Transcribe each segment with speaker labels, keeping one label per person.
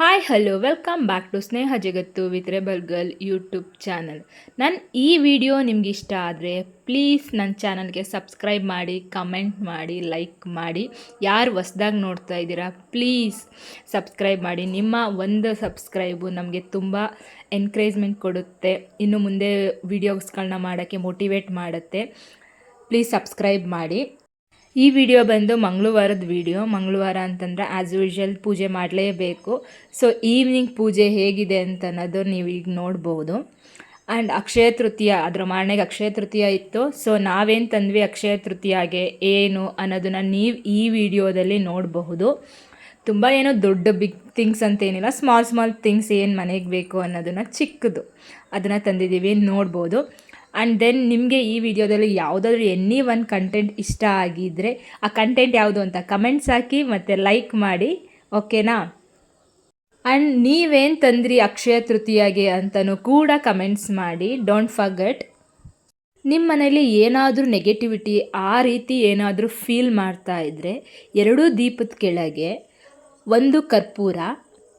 Speaker 1: Hi hello welcome back to Sneha Jagattu with rebel girl YouTube channel ನನ್ನ ಈ video ನಿಮ್ಗೆ ಇಷ್ಟ ಆದರೆ ಪ್ಲೀಸ್ ನನ್ನ ಚಾನಲ್ಗೆ ಸಬ್ಸ್ಕ್ರೈಬ್ ಮಾಡಿ ಕಮೆಂಟ್ ಮಾಡಿ ಲೈಕ್ ಮಾಡಿ. ಯಾರು ಹೊಸ್ದಾಗಿ ನೋಡ್ತಾ ಇದ್ದೀರಾ ಪ್ಲೀಸ್ ಸಬ್ಸ್ಕ್ರೈಬ್ ಮಾಡಿ. ನಿಮ್ಮ ಒಂದು ಸಬ್ಸ್ಕ್ರೈಬು ನಮಗೆ ತುಂಬ ಎನ್ಕರೇಜ್ಮೆಂಟ್ ಕೊಡುತ್ತೆ. ಇನ್ನು ಮುಂದೆ ವಿಡಿಯೋಸ್ಗಳನ್ನ ಮಾಡೋಕ್ಕೆ ಮೋಟಿವೇಟ್ ಮಾಡುತ್ತೆ. ಪ್ಲೀಸ್ ಸಬ್ಸ್ಕ್ರೈಬ್ ಮಾಡಿ. ಈ ವಿಡಿಯೋ ಬಂದು ಮಂಗಳವಾರದ ವಿಡಿಯೋ ಮಂಗಳವಾರ ಅಂತಂದರೆ ಆ್ಯಸ್ ಯೂಶ್ವಲ್ ಪೂಜೆ ಮಾಡಲೇಬೇಕು. ಸೊ ಈವ್ನಿಂಗ್ ಪೂಜೆ ಹೇಗಿದೆ ಅಂತ ಅನ್ನೋದು ನೀವು ಈಗ ನೋಡ್ಬೋದು. ಆ್ಯಂಡ್ ಅಕ್ಷಯ ತೃತೀಯ, ಅದರ ಮಾರನೆಗೆ ಅಕ್ಷಯ ತೃತೀಯ ಇತ್ತು. ಸೊ ನಾವೇನು ತಂದ್ವಿ ಅಕ್ಷಯ ತೃತೀಯಗೆ ಏನು ಅನ್ನೋದನ್ನು ನೀವು ಈ ವಿಡಿಯೋದಲ್ಲಿ ನೋಡಬಹುದು. ತುಂಬ ಏನೋ ದೊಡ್ಡ ಬಿಗ್ ಥಿಂಗ್ಸ್ ಅಂತೇನಿಲ್ಲ ಸ್ಮಾಲ್ ಸ್ಮಾಲ್ ಥಿಂಗ್ಸ್ ಏನು ಮನೆಗೆ ಬೇಕು ಅನ್ನೋದನ್ನು ಚಿಕ್ಕದು. ಅದನ್ನು ತಂದಿದ್ದೀವಿ, ನೋಡ್ಬೋದು. ಆ್ಯಂಡ್ ದೆನ್ ನಿಮಗೆ ಈ ವಿಡಿಯೋದಲ್ಲಿ ಯಾವುದಾದ್ರೂ ಎನಿ ಒನ್ ಕಂಟೆಂಟ್ ಇಷ್ಟ ಆಗಿದ್ದರೆ ಆ ಕಂಟೆಂಟ್ ಯಾವುದು ಅಂತ ಕಮೆಂಟ್ಸ್ ಹಾಕಿ ಮತ್ತು ಲೈಕ್ ಮಾಡಿ ಓಕೆನಾ ಆ್ಯಂಡ್ ನೀವೇನು ತಂದ್ರಿ ಅಕ್ಷಯ ತೃತೀಯಾಗೆ ಅಂತಲೂ ಕೂಡ ಕಮೆಂಟ್ಸ್ ಮಾಡಿ ಡೋಂಟ್ ಫರ್ಗೆಟ್ ನಿಮ್ಮ ಮನೇಲಿ ಏನಾದರೂ ನೆಗೆಟಿವಿಟಿ ಆ ರೀತಿ ಏನಾದರೂ ಫೀಲ್ ಮಾಡ್ತಾ ಇದ್ದರೆ ಎರಡೂ ದೀಪದ ಕೆಳಗೆ ಒಂದು ಕರ್ಪೂರ,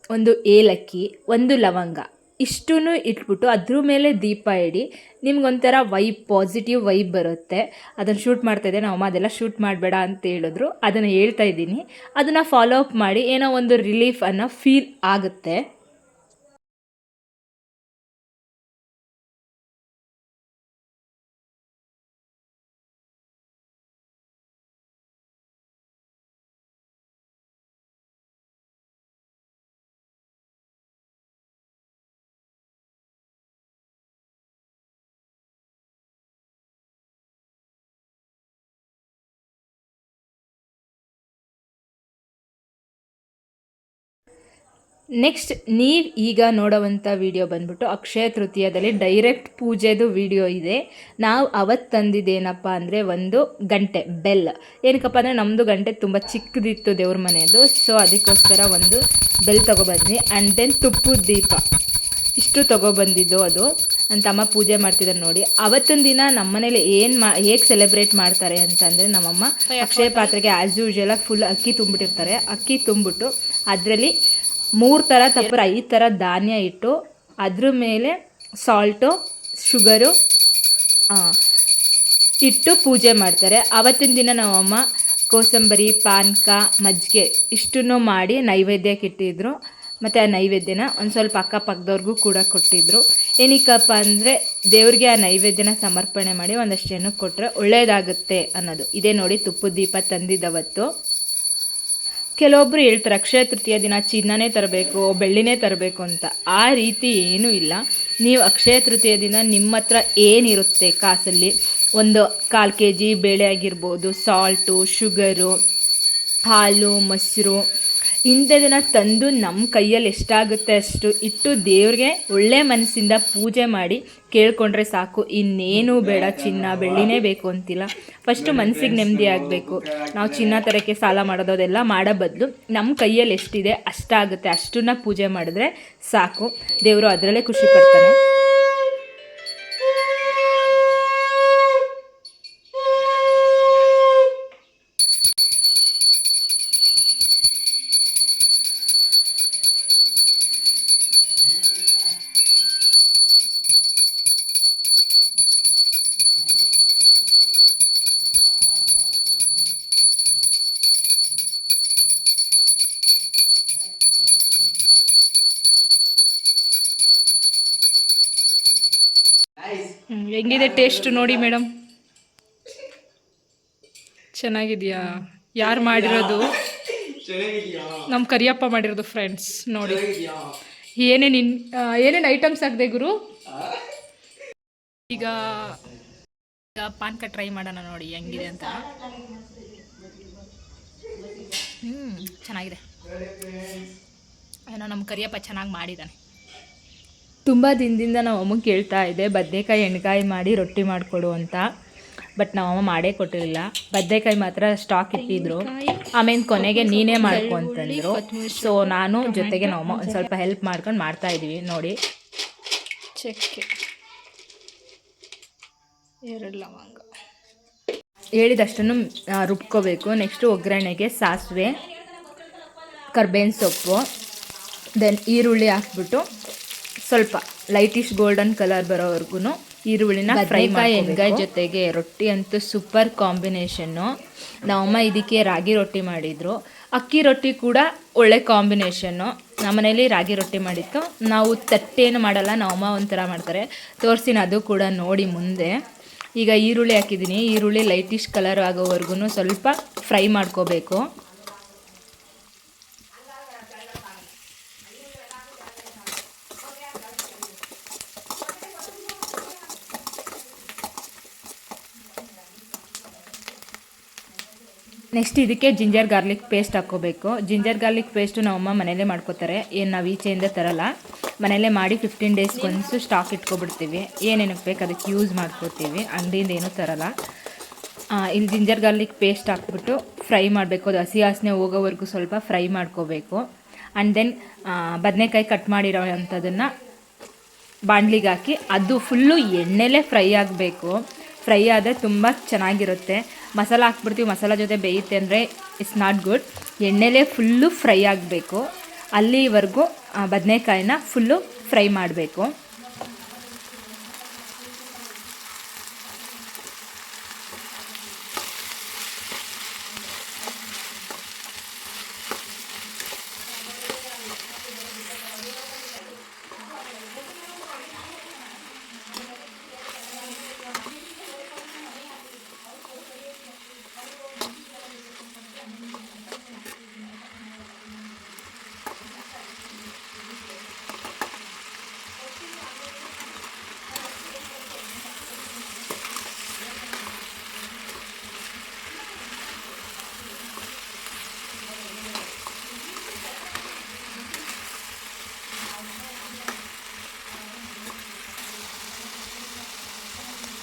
Speaker 1: ಒಂದು ಏಲಕ್ಕಿ, ಒಂದು ಲವಂಗ. ಇಷ್ಟೂ ಇಟ್ಬಿಟ್ಟು ಅದ್ರ ಮೇಲೆ ದೀಪ ಇಡಿ. ನಿಮ್ಗೊಂಥರ ವೈಬ್ ಪಾಸಿಟಿವ್ ವೈಬ್ ಬರುತ್ತೆ. ಅದನ್ನು ಶೂಟ್ ಮಾಡ್ತಾಯಿದ್ದೆ ನಾವು ಅಮ್ಮ, ಅದೆಲ್ಲ ಶೂಟ್ ಮಾಡಬೇಡ ಅಂತ ಹೇಳಿದ್ರು. ಅದನ್ನು ಹೇಳ್ತಾ ಇದ್ದೀನಿ. ಅದನ್ನು ಫಾಲೋ ಅಪ್ ಮಾಡಿ ಏನೋ ಒಂದು ರಿಲೀಫ್ ಅನ್ನೋ ಫೀಲ್ ಆಗುತ್ತೆ. ನೆಕ್ಸ್ಟ್ ನೀವು ಈಗ ನೋಡೋವಂಥ ವಿಡಿಯೋ ಬಂದ್ಬಿಟ್ಟು ಅಕ್ಷಯ ತೃತೀಯದಲ್ಲಿ ಡೈರೆಕ್ಟ್ ಪೂಜೆದು ವಿಡಿಯೋ ಇದೆ. ನಾವು ಅವತ್ತು ತಂದಿದ್ದೇನಪ್ಪ ಅಂದರೆ ಒಂದು ಗಂಟೆ ಬೆಲ್. ಏನಕ್ಕಪ್ಪ ಅಂದರೆ ನಮ್ಮದು ಗಂಟೆ ತುಂಬ ಚಿಕ್ಕದಿತ್ತು ದೇವ್ರ ಮನೆಯದು ಸೊ ಅದಕ್ಕೋಸ್ಕರ ಒಂದು ಬೆಲ್ ತೊಗೊಬಂದ್ವಿ. ಆ್ಯಂಡ್ ದೆನ್ ತುಪ್ಪದ ದೀಪ. ಇಷ್ಟು ತೊಗೊಬಂದಿದ್ದು ಅದು. ನನ್ನ ತಮ್ಮ ಪೂಜೆ ಮಾಡ್ತಿದ್ದಾರೆ ನೋಡಿ. ಅವತ್ತಿನ ದಿನ ನಮ್ಮ ಮನೇಲಿ ಏನು ಮಾ ಹೇಗೆ ಸೆಲೆಬ್ರೇಟ್ ಮಾಡ್ತಾರೆ ಅಂತಂದರೆ ನಮ್ಮಮ್ಮ ಅಕ್ಷಯ ಪಾತ್ರೆಗೆ ಆ್ಯಸ್ ಯೂಶ್ವಲಾಗಿ ಫುಲ್ ಅಕ್ಕಿ ತುಂಬಿಟ್ಟಿರ್ತಾರೆ. ಅಕ್ಕಿ ತುಂಬಿಟ್ಟು ಅದರಲ್ಲಿ ಮೂರು ಥರ ತಪ್ಪು ಐದು ಥರ ಧಾನ್ಯ ಇಟ್ಟು, ಅದ್ರ ಮೇಲೆ ಸಾಲ್ಟು ಶುಗರು ಇಟ್ಟು ಪೂಜೆ ಮಾಡ್ತಾರೆ. ಆವತ್ತಿನ ದಿನ ನಮ್ಮಮ್ಮ ಕೋಸಂಬರಿ, ಪಾನಕ, ಮಜ್ಜಿಗೆ ಇಷ್ಟನ್ನು ಮಾಡಿ ನೈವೇದ್ಯಕ್ಕೆ ಇಟ್ಟಿದ್ರು ಮತ್ತು ಆ ನೈವೇದ್ಯನ ಒಂದು ಸ್ವಲ್ಪ ಅಕ್ಕಪಕ್ಕದವ್ರಿಗೂ ಕೂಡ ಕೊಟ್ಟಿದ್ದರು ಏನಕ್ಕಪ್ಪ ಅಂದರೆ ದೇವ್ರಿಗೆ ಆ ನೈವೇದ್ಯನ ಸಮರ್ಪಣೆ ಮಾಡಿ ಒಂದಷ್ಟು ಜನಕ್ಕೆ ಕೊಟ್ಟರೆ ಒಳ್ಳೆಯದಾಗುತ್ತೆ ಅನ್ನೋದು. ಇದೇ ನೋಡಿ ತುಪ್ಪದ ದೀಪ ತಂದಿದ್ದವತ್ತು. ಕೆಲವೊಬ್ಬರು ಹೇಳ್ತಾರೆ, ಅಕ್ಷಯ ತೃತೀಯ ದಿನ ಚಿನ್ನನೇ ತರಬೇಕು, ಬೆಳ್ಳಿನೇ ತರಬೇಕು ಅಂತ. ಆ ರೀತಿ ಏನೂ ಇಲ್ಲ. ನೀವು ಅಕ್ಷಯ ತೃತೀಯ ದಿನ ನಿಮ್ಮ ಹತ್ರ ಏನಿರುತ್ತೆ ಕಾಸಲ್ಲಿ? ಒಂದು ಕಾಲು ಕೆ ಜಿ ಬೇಳೆ ಆಗಿರ್ಬೋದು, ಸಾಲ್ಟು, ಶುಗರು, ಹಾಲು, ಮೊಸರು. ಇಂಥದನ್ನು ತಂದು ನಮ್ಮ ಕೈಯಲ್ಲಿ ಎಷ್ಟಾಗುತ್ತೆ ಅಷ್ಟು ಇಟ್ಟು ದೇವ್ರಿಗೆ ಒಳ್ಳೆ ಮನಸ್ಸಿಂದ ಪೂಜೆ ಮಾಡಿ ಕೇಳ್ಕೊಂಡ್ರೆ ಸಾಕು. ಇನ್ನೇನು ಬೇಡ, ಚಿನ್ನ, ಬೆಳ್ಳಿನೇ ಬೇಕು ಅಂತಿಲ್ಲ. ಫಸ್ಟು ಮನಸ್ಸಿಗೆ ನೆಮ್ಮದಿ ಆಗಬೇಕು. ನಾವು ಚಿನ್ನ ತರಕ್ಕೆ ಸಾಲ ಮಾಡೋದು ಅದೆಲ್ಲ ಮಾಡೋ ಬದಲು ನಮ್ಮ ಕೈಯಲ್ಲಿ ಎಷ್ಟಿದೆ ಅಷ್ಟಾಗುತ್ತೆ. ಅಷ್ಟನ್ನ ಪೂಜೆ ಮಾಡಿದ್ರೆ ಸಾಕು. ದೇವರು ಅದರಲ್ಲೇ ಖುಷಿ ಪಡ್ತಾನೆ. ಹೆಂಗಿದೆ ಟೇಸ್ಟ್ ನೋಡಿ ಮೇಡಮ್ ಚೆನ್ನಾಗಿದೆಯಾ? ಯಾರು ಮಾಡಿರೋದು? ನಮ್ಮ ಕರಿಯಪ್ಪ ಮಾಡಿರೋದು ಫ್ರೆಂಡ್ಸ್ ನೋಡಿ. ಏನೇನು ಇನ್ ಏನೇನು ಐಟಮ್ಸ್ ಹಾಕಿದೆ ಗುರು? ಈಗ ಈಗ ಪಾನ್ಕ ಟ್ರೈ ಮಾಡೋಣ ನೋಡಿ ಹೆಂಗಿದೆ ಅಂತ. ಹ್ಞೂ ಚೆನ್ನಾಗಿದೆ. ಏನೋ ನಮ್ಮ ಕರಿಯಪ್ಪ ಚೆನ್ನಾಗಿ ಮಾಡಿದ್ದಾನೆ ತುಂಬ ದಿನದಿಂದ ನಮ್ಮ ಅಮ್ಮಗೆ ಕೇಳ್ತಾ ಇದ್ದೆ ಬದನೆಕಾಯಿ ಎಣ್ಗಾಯಿ ಮಾಡಿ ರೊಟ್ಟಿ ಮಾಡಿಕೊಡು ಅಂತ. ಬಟ್ ನಮ್ಮ ಅಮ್ಮ ಮಾಡೇ ಕೊಟ್ಟಿರಲಿಲ್ಲ. ಬದನೆಕಾಯಿ ಮಾತ್ರ ಸ್ಟಾಕ್ ಇಟ್ಟಿದ್ರು. ಆಮೇಲೆ ಕೊನೆಗೆ ನೀನೇ ಮಾಡ್ಕೊ ಅಂತಂದರು. ಸೊ ನಾನು ಜೊತೆಗೆ ನಮ್ಮ ಅಮ್ಮ ಒಂದು ಸ್ವಲ್ಪ ಹೆಲ್ಪ್ ಮಾಡ್ಕೊಂಡು ಮಾಡ್ತಾ ಇದ್ದೀವಿ ನೋಡಿ. ಚಕ್ಕೆ ಎರಡು ಲವಂಗ. ಹೇಳಿದಷ್ಟನ್ನು ರುಬ್ಕೋಬೇಕು. ನೆಕ್ಸ್ಟು ಒಗ್ಗರಣೆಗೆ ಸಾಸಿವೆ ಕರ್ಬೇವಿನ ಸೊಪ್ಪು ದೆನ್ ಈರುಳ್ಳಿ ಹಾಕ್ಬಿಟ್ಟು ಸ್ವಲ್ಪ ಲೈಟಿಶ್ ಗೋಲ್ಡನ್ ಕಲರ್ ಬರೋವರೆಗೂ ಈರುಳ್ಳಿನ ಫ್ರೈ ಮಾಡಿ ಎಣ್ಗಾಯಿ ಜೊತೆಗೆ ರೊಟ್ಟಿ ಅಂತೂ ಸೂಪರ್ ಕಾಂಬಿನೇಷನ್ನು ನಮ್ಮಮ್ಮ ಇದಕ್ಕೆ ರಾಗಿ ರೊಟ್ಟಿ ಮಾಡಿದ್ರು. ಅಕ್ಕಿ ರೊಟ್ಟಿ ಕೂಡ ಒಳ್ಳೆ ಕಾಂಬಿನೇಷನ್ನು ನಮ್ಮನೇಲಿ ರಾಗಿ ರೊಟ್ಟಿ ಮಾಡಿತ್ತು. ನಾವು ತಟ್ಟೇನು ಮಾಡಲ್ಲ ನಮ್ಮಮ್ಮ ಒಂಥರ ಮಾಡ್ತಾರೆ. ತೋರಿಸಿನ ಅದು ಕೂಡ ನೋಡಿ ಮುಂದೆ. ಈಗ ಈರುಳ್ಳಿ ಹಾಕಿದ್ದೀನಿ ಈರುಳ್ಳಿ ಲೈಟಿಶ್ ಕಲರ್ ಆಗೋವರೆಗೂ ಸ್ವಲ್ಪ ಫ್ರೈ ಮಾಡ್ಕೋಬೇಕು. ನೆಕ್ಸ್ಟ್ ಇದಕ್ಕೆ ಜಿಂಜರ್ ಗಾರ್ಲಿಕ್ ಪೇಸ್ಟ್ ಹಾಕ್ಕೋಬೇಕು. ಜಿಂಜರ್ ಗಾರ್ಲಿಕ್ ಪೇಸ್ಟು ನಮ್ಮಮ್ಮ ಮನೆಯಲ್ಲೇ ಮಾಡ್ಕೋತಾರೆ. ಏನು ನಾವು ಈಚೆಯಿಂದ ತರಲ್ಲ. ಮನೆಯಲ್ಲೇ ಮಾಡಿ ಫಿಫ್ಟೀನ್ ಡೇಸ್ಗೊಂದು ಸ್ಟಾಕ್ ಇಟ್ಕೊಬಿಡ್ತೀವಿ. ಏನೇನಕ್ಕೆ ಬೇಕು ಅದಕ್ಕೆ ಯೂಸ್ ಮಾಡ್ಕೋತೀವಿ. ಅಂಗಡಿಯಿಂದ ಏನೂ ತರಲ್ಲ. ಇಲ್ಲಿ ಜಿಂಜರ್ ಗಾರ್ಲಿಕ್ ಪೇಸ್ಟ್ ಹಾಕ್ಬಿಟ್ಟು ಫ್ರೈ ಮಾಡಬೇಕು. ಅದು ಹಸಿ ವಾಸನೆ ಹೋಗೋವರೆಗೂ ಸ್ವಲ್ಪ ಫ್ರೈ ಮಾಡ್ಕೋಬೇಕು. ಆ್ಯಂಡ್ ದೆನ್ ಬದನೆಕಾಯಿ ಕಟ್ ಮಾಡಿರೋ ಅಂಥದ್ದನ್ನು ಬಾಣಲಿಗೆ ಹಾಕಿ, ಅದು ಫುಲ್ಲು ಎಣ್ಣೆಲೇ ಫ್ರೈ ಆಗಬೇಕು. ಫ್ರೈ ಆದರೆ ತುಂಬ ಚೆನ್ನಾಗಿರುತ್ತೆ. ಮಸಾಲ ಹಾಕ್ಬಿಡ್ತೀವಿ. ಮಸಾಲ ಜೊತೆ ಬೇಯುತ್ತೆ ಅಂದರೆ ಇಟ್ಸ್ ನಾಟ್ ಗುಡ್ ಎಣ್ಣೆಲೇ ಫುಲ್ಲು ಫ್ರೈ ಆಗಬೇಕು. ಅಲ್ಲಿವರೆಗೂ ಬದನೆಕಾಯಿನ ಫುಲ್ಲು ಫ್ರೈ ಮಾಡಬೇಕು.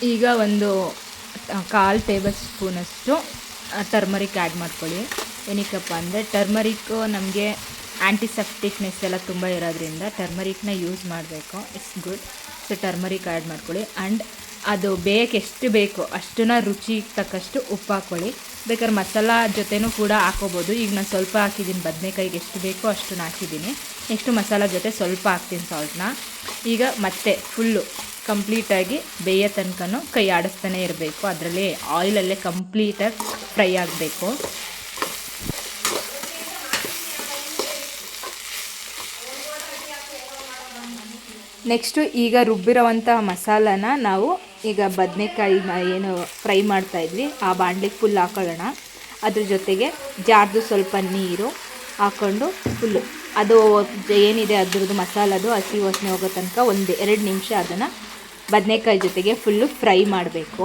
Speaker 1: ಈಗ ಒಂದು ಕಾಲು ಟೇಬಲ್ ಸ್ಪೂನಷ್ಟು ಟರ್ಮರಿಕ್ ಆ್ಯಡ್ ಮಾಡ್ಕೊಳ್ಳಿ. ಏನಕ್ಕಪ್ಪ ಅಂದರೆ ಟರ್ಮರಿಕ್ಕು ನಮಗೆ ಆ್ಯಂಟಿಸೆಪ್ಟಿಕ್ನೆಸ್ ಎಲ್ಲ ತುಂಬ ಇರೋದ್ರಿಂದ ಟರ್ಮರಿಕ್ನ ಯೂಸ್ ಮಾಡಬೇಕು. It's good so turmeric add ಮಾಡ್ಕೊಳ್ಳಿ. ಆ್ಯಂಡ್ ಅದು ಬೇಯಕ್ಕೆ ಎಷ್ಟು ಬೇಕು, ಅಷ್ಟನ್ನ ರುಚಿ ತಕ್ಕಷ್ಟು ಉಪ್ಪು ಹಾಕ್ಕೊಳ್ಳಿ. ಬೇಕಾದ್ರೆ ಮಸಾಲ ಜೊತೆನೂ ಕೂಡ ಹಾಕೋಬೋದು ಈಗ ನಾನು ಸ್ವಲ್ಪ ಹಾಕಿದ್ದೀನಿ, ಬದನೆಕಾಯಿಗೆ ಎಷ್ಟು ಬೇಕೋ ಅಷ್ಟನ್ನು ಹಾಕಿದ್ದೀನಿ. ನೆಕ್ಸ್ಟು ಮಸಾಲ ಜೊತೆ ಸ್ವಲ್ಪ ಹಾಕ್ತೀನಿ ಸಾಲ್ಟ್ನ ಈಗ ಮತ್ತೆ ಫುಲ್ಲು ಕಂಪ್ಲೀಟಾಗಿ ಬೇಯೋ ತನಕನೂ ಕೈ ಆಡಿಸ್ತಾನೆ ಇರಬೇಕು. ಅದರಲ್ಲಿ ಆಯಿಲಲ್ಲೇ ಕಂಪ್ಲೀಟಾಗಿ ಫ್ರೈ ಆಗಬೇಕು. ನೆಕ್ಸ್ಟು ಈಗ ರುಬ್ಬಿರೋವಂಥ ಮಸಾಲಾನ ನಾವು ಈಗ ಬದನೆಕಾಯಿ ಏನು ಫ್ರೈ ಮಾಡ್ತಾಯಿದ್ವಿ ಆ ಬಾಣಲಿಗೆ ಫುಲ್ ಹಾಕೊಳ್ಳೋಣ. ಅದ್ರ ಜೊತೆಗೆ ಜಾರ್ದು ಸ್ವಲ್ಪ ನೀರು ಹಾಕ್ಕೊಂಡು ಫುಲ್ಲು ಅದು ಏನಿದೆ ಅದ್ರದ್ದು ಮಸಾಲದು ಹಸಿ ವಾಸನೆ ಹೋಗೋ ತನಕ ಒಂದು ಎರಡು ನಿಮಿಷ ಅದನ್ನು ಬದನೆಕಾಯಿ ಜೊತೆಗೆ ಫುಲ್ಲು ಫ್ರೈ ಮಾಡಬೇಕು.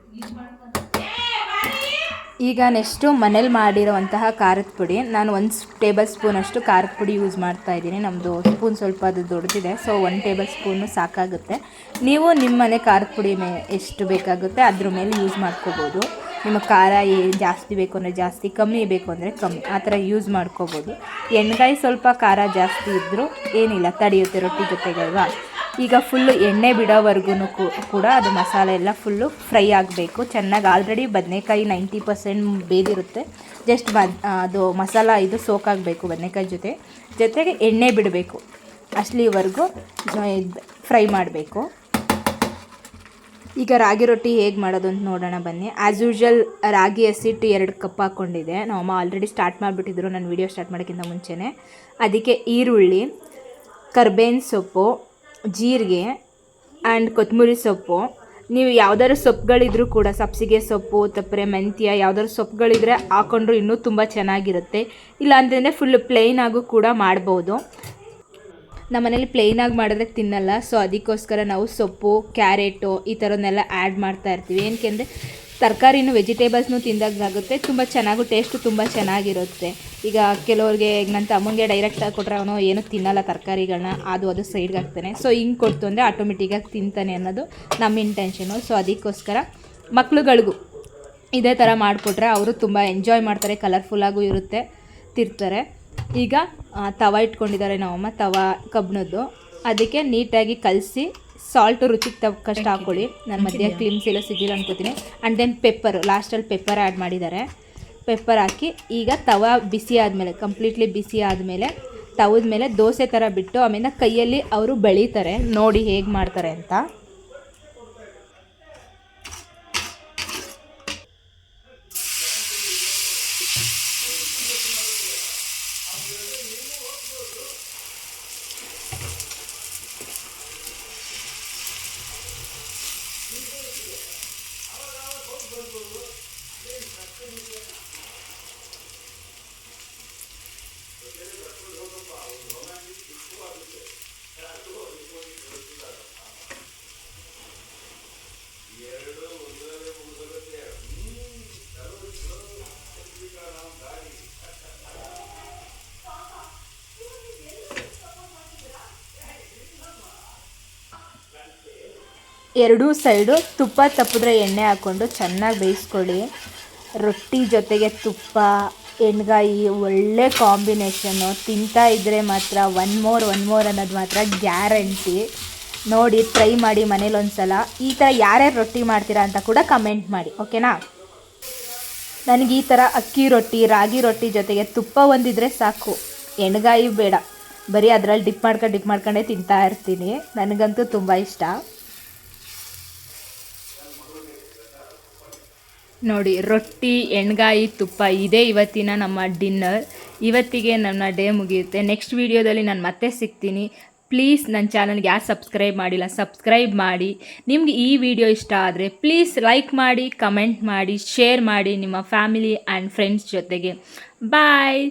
Speaker 1: ನೆಕ್ಸ್ಟು ಮನೇಲಿ ಮಾಡಿರುವಂತಹ ಖಾರದ ಪುಡಿ. ನಾನು ಒಂದು ಟೇಬಲ್ ಸ್ಪೂನಷ್ಟು ಖಾರದ ಪುಡಿ ಯೂಸ್ ಮಾಡ್ತಾ ಇದ್ದೀನಿ. ನಮ್ಮದು ಸ್ಪೂನ್ ಸ್ವಲ್ಪ ಅದು ದೊಡ್ಡದಿದೆ ಸೊ ಒಂದು ಟೇಬಲ್ ಸ್ಪೂನು ಸಾಕಾಗುತ್ತೆ. ನೀವು ನಿಮ್ಮ ಮನೆ ಖಾರದ ಪುಡಿ ಮೇ, ಎಷ್ಟು ಬೇಕಾಗುತ್ತೆ ಅದ್ರ ಮೇಲೆ ಯೂಸ್ ಮಾಡ್ಕೋಬೋದು. ನಿಮ್ಮ ಖಾರ ಏನು ಜಾಸ್ತಿ ಬೇಕು ಅಂದರೆ ಜಾಸ್ತಿ, ಕಮ್ಮಿ ಬೇಕು ಅಂದರೆ ಕಮ್ಮಿ, ಆ ಥರ ಯೂಸ್ ಮಾಡ್ಕೋಬೋದು. ಎಣ್ಗಾಯಿ ಸ್ವಲ್ಪ ಖಾರ ಜಾಸ್ತಿ ಇದ್ದರೂ ಏನಿಲ್ಲ, ತಡೆಯುತ್ತೆ ರೊಟ್ಟಿ ಜೊತೆಗಲ್ವಾ? ಈಗ ಫುಲ್ಲು ಎಣ್ಣೆ ಬಿಡೋವರೆಗೂ ಕೂಡ ಅದು ಮಸಾಲೆ ಎಲ್ಲ ಫುಲ್ಲು ಫ್ರೈ ಆಗಬೇಕು. ಚೆನ್ನಾಗಿ ಆಲ್ರೆಡಿ ಬದನೆಕಾಯಿ ನೈಂಟಿ ಪರ್ಸೆಂಟ್ ಬೇದಿರುತ್ತೆ. ಜಸ್ಟ್ ಬದ್ ಅದು ಮಸಾಲ ಇದು ಸೋಕಾಗಬೇಕು ಬದನೆಕಾಯಿ ಜೊತೆ. ಜೊತೆಗೆ ಎಣ್ಣೆ ಬಿಡಬೇಕು. ಅಷ್ಟಲಿವರೆಗೂ ಫ್ರೈ ಮಾಡಬೇಕು. ಈಗ ರಾಗಿ ರೊಟ್ಟಿ ಹೇಗೆ ಮಾಡೋದು ಅಂತ ನೋಡೋಣ ಬನ್ನಿ. ಆ್ಯಸ್ ಯೂಶ್ವಲ್ ರಾಗಿ ಹಸಿಟ್ಟು ಎರಡು ಕಪ್ ಹಾಕ್ಕೊಂಡಿದ್ದೆ ನಮ್ಮಮ್ಮ ಆಲ್ರೆಡಿ ಸ್ಟಾರ್ಟ್ ಮಾಡಿಬಿಟ್ಟಿದ್ರು. ನಾನು ವೀಡಿಯೋ ಸ್ಟಾರ್ಟ್ ಮಾಡೋಕ್ಕಿಂತ ಮುಂಚೆನೇ. ಅದಕ್ಕೆ ಈರುಳ್ಳಿ, ಕರ್ಬೇವಿನ ಸೊಪ್ಪು ಜೀರಿಗೆ ಆ್ಯಂಡ್ ಕೊತ್ತಂಬರಿ ಸೊಪ್ಪು. ನೀವು ಯಾವ್ದಾದ್ರು ಸೊಪ್ಪುಗಳಿದ್ರೂ ಕೂಡ ಸಬ್ಸಿಗೆ ಸೊಪ್ಪು ತಪ್ಪರೆ ಮೆಂತ್ಯ ಯಾವ್ದಾದ್ರು ಸೊಪ್ಪುಗಳಿದ್ರೆ ಹಾಕೊಂಡ್ರು ಇನ್ನೂ ತುಂಬ ಚೆನ್ನಾಗಿರುತ್ತೆ. ಇಲ್ಲ ಅಂತಂದರೆ ಫುಲ್ ಪ್ಲೇನ್ ಆಗು ಕೂಡ ಮಾಡ್ಬೋದು. ನಮ್ಮ ಮನೇಲಿ ಪ್ಲೇನಾಗಿ ಮಾಡಿದ್ರೆ ತಿನ್ನಲ್ಲ ಸೊ ಅದಕ್ಕೋಸ್ಕರ ನಾವು ಸೊಪ್ಪು, ಕ್ಯಾರೆಟು ಈ ಥರನ್ನೆಲ್ಲ ಆ್ಯಡ್ ಮಾಡ್ತಾ ಇರ್ತೀವಿ. ಏನಕ್ಕೆ ಅಂದರೆ ತರಕಾರಿನೂ ವೆಜಿಟೇಬಲ್ಸ್ನು ತಿಂದಾಗುತ್ತೆ ತುಂಬ ಚೆನ್ನಾಗೂ ಟೇಸ್ಟು ತುಂಬ ಚೆನ್ನಾಗಿರುತ್ತೆ. ಈಗ ಕೆಲವ್ರಿಗೆ ನನ್ನ ತಮ್ಮಂಗೆ ಡೈರೆಕ್ಟಾಗಿ ಕೊಟ್ಟರೆ ಅವನು ಏನೂ ತಿನ್ನಲ್ಲ ತರಕಾರಿಗಳನ್ನ ಅದು ಅದು ಸೈಡ್ಗೆ ಹಾಕ್ತಾನೆ. ಸೊ ಹಿಂಗೆ ಕೊಡ್ತು ಅಂದರೆ ಆಟೋಮೆಟಿಕ್ಕಾಗಿ ತಿಂತಾನೆ ಅನ್ನೋದು ನಮ್ಮ ಇಂಟೆನ್ಷನು ಸೊ ಅದಕ್ಕೋಸ್ಕರ ಮಕ್ಳುಗಳಿಗೂ ಇದೇ ಥರ ಮಾಡಿಕೊಟ್ರೆ ಅವರು ತುಂಬ ಎಂಜಾಯ್ ಮಾಡ್ತಾರೆ ಕಲರ್ಫುಲ್ಲಾಗೂ ಇರುತ್ತೆ, ತಿರ್ತಾರೆ. ಈಗ ತವ ಇಟ್ಕೊಂಡಿದ್ದಾರೆ ನಮ್ಮಮ್ಮ ತವ ಕಬ್ಬಿಣದ್ದು ಅದಕ್ಕೆ ನೀಟಾಗಿ ಕಲಸಿ ಸಾಲ್ಟು ರುಚಿಗೆ ತಕ್ಕಷ್ಟು ಹಾಕ್ಕೊಳ್ಳಿ. ನಾನು ಮಧ್ಯ ಕ್ಲಿಮ್ಸ್ ಎಲ್ಲ ಸಿಗಿಲ್ಲ ಅನ್ಕೋತೀನಿ. ಆ್ಯಂಡ್ ದೆನ್ ಪೆಪ್ಪರ್ ಲಾಸ್ಟಲ್ಲಿ ಪೆಪ್ಪರ್ ಆ್ಯಡ್ ಮಾಡಿದ್ದಾರೆ. ಪೆಪ್ಪರ್ ಹಾಕಿ ಈಗ ತವ ಬಿಸಿ ಆದಮೇಲೆ ಕಂಪ್ಲೀಟ್ಲಿ ಬಿಸಿ ಆದಮೇಲೆ ತವದ ಮೇಲೆ ದೋಸೆ ಥರ ಬಿಟ್ಟು ಆಮೇಲೆ ಕೈಯಲ್ಲಿ ಅವರು ಬೆಳೀತಾರೆ. ನೋಡಿ ಹೇಗೆ ಮಾಡ್ತಾರೆ ಅಂತ. ಎರಡೂ ಸೈಡು ತುಪ್ಪ ತಪ್ಪಿದ್ರೆ ಎಣ್ಣೆ ಹಾಕ್ಕೊಂಡು ಚೆನ್ನಾಗಿ ಬೇಯಿಸ್ಕೊಳ್ಳಿ. ರೊಟ್ಟಿ ಜೊತೆಗೆ ತುಪ್ಪ, ಎಣ್ಗಾಯಿ ಒಳ್ಳೆ ಕಾಂಬಿನೇಷನ್ನು. ತಿಂತಾ ಇದ್ದರೆ ಮಾತ್ರ ಒನ್ ಮೋರ್ ಒನ್ ಮೋರ್ ಅನ್ನೋದು ಮಾತ್ರ ಗ್ಯಾರಂಟಿ. ನೋಡಿ, ಟ್ರೈ ಮಾಡಿ ಮನೇಲಿ ಒಂದ್ಸಲ. ಈ ಥರ ಯಾರ್ಯಾರು ರೊಟ್ಟಿ ಮಾಡ್ತೀರಾ ಅಂತ ಕೂಡ ಕಮೆಂಟ್ ಮಾಡಿ, ಓಕೆನಾ? ನನಗೆ ಈ ಥರ ಅಕ್ಕಿ ರೊಟ್ಟಿ, ರಾಗಿ ರೊಟ್ಟಿ ಜೊತೆಗೆ ತುಪ್ಪ ಒಂದಿದ್ರೆ ಸಾಕು. ಎಣ್ಗಾಯಿ ಬೇಡ. ಬರೀ ಅದರಲ್ಲಿ ಡಿಪ್ ಮಾಡ್ಕೊಂಡು ಡಿಪ್ ಮಾಡ್ಕೊಂಡೇ ತಿಂತಾ ಇರ್ತೀನಿ. ನನಗಂತೂ ತುಂಬ ಇಷ್ಟ. ನೋಡಿ, ರೊಟ್ಟಿ, ಎಣ್ಗಾಯಿ, ತುಪ್ಪ ಇದೇ ಇವತ್ತಿನ ನಮ್ಮ ಡಿನ್ನರ್. ಇವತ್ತಿಗೆ ನನ್ನ ಡೇ ಮುಗಿಯುತ್ತೆ. ನೆಕ್ಸ್ಟ್ ವೀಡಿಯೋದಲ್ಲಿ ನಾನು ಮತ್ತೆ ಸಿಗ್ತೀನಿ. ಪ್ಲೀಸ್ ನನ್ನ ಚಾನಲ್ಗೆ ಯಾರು ಸಬ್ಸ್ಕ್ರೈಬ್ ಮಾಡಿಲ್ಲ, ಸಬ್ಸ್ಕ್ರೈಬ್ ಮಾಡಿ. ನಿಮಗೆ ಈ ವಿಡಿಯೋ ಇಷ್ಟ ಆದರೆ ಪ್ಲೀಸ್ ಲೈಕ್ ಮಾಡಿ, ಕಮೆಂಟ್ ಮಾಡಿ, ಶೇರ್ ಮಾಡಿ ನಿಮ್ಮ ಫ್ಯಾಮಿಲಿ ಆ್ಯಂಡ್ ಫ್ರೆಂಡ್ಸ್ ಜೊತೆಗೆ. ಬಾಯ್!